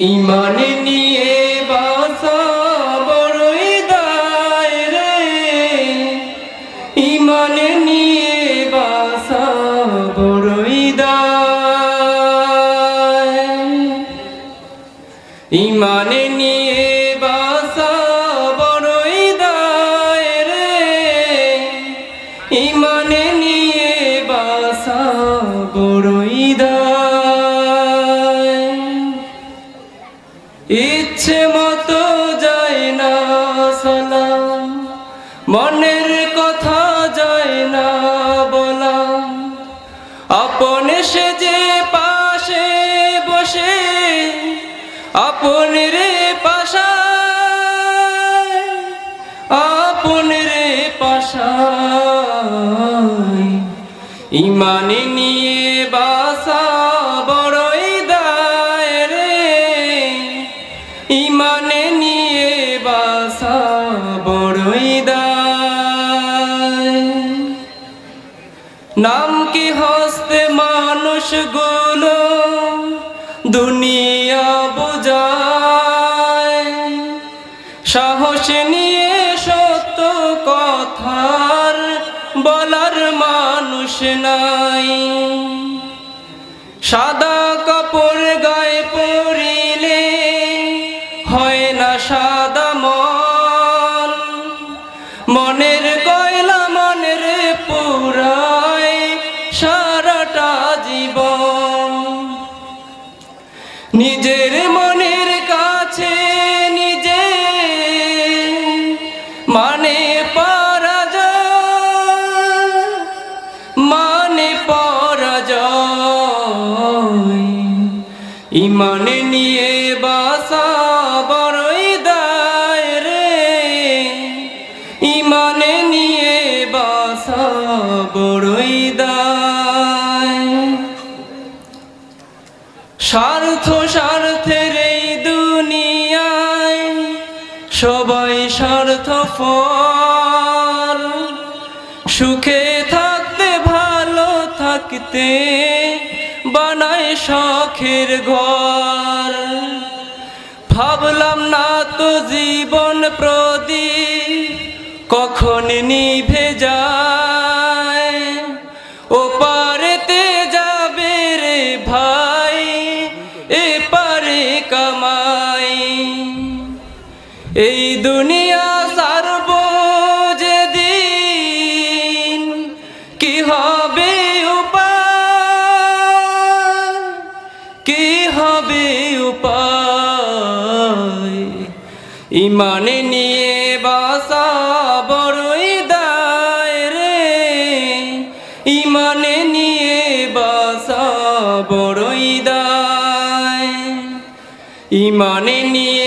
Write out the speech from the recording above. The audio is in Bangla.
ইমানে নিয়ে বাসা বড়ই নিয়ে বাসা বড়ই দায়। ইমানে নিয়ে বাসা বড়ই দায় রে। ইমানে নিয়ে বাসা বড়ই দায়। মনের কথা যায় না বলা। আপন সে যে পাশে বসে আপন রে পাশায় আপন রে পাশায়। ইমানে নিয়ে বাসা বড়ই দায় রে। ইমানে নিয়ে নাম কি হস্তে মানুষগুলো দুনিয়া বোঝায়? সাহস নিয়ে সত্য কথার বলার মানুষ নাই। সাদা কাপড় নিজের মনের কাছে, নিজে মানে পরাজয় মানে পরাজয়। ইমানে নিয়ে বাসা বড়ই দায় রে। ইমানে নিয়ে বাসা বড়ই দায়। স্বার্থ স্বার্থের এই দুনিয়ায় সবাই স্বার্থ ফল সুখে থাকতে ভালো থাকতে বানায় শখের ঘর। ভাবলাম না তো জীবন প্রদীপ কখন নিভে যায়। কামাই। এই দুনিয়া সারব যেদিন কি হবে উপায়? কি হবে উপায়? ইমানে নিয়ে বাসা ইমানে নিয়ে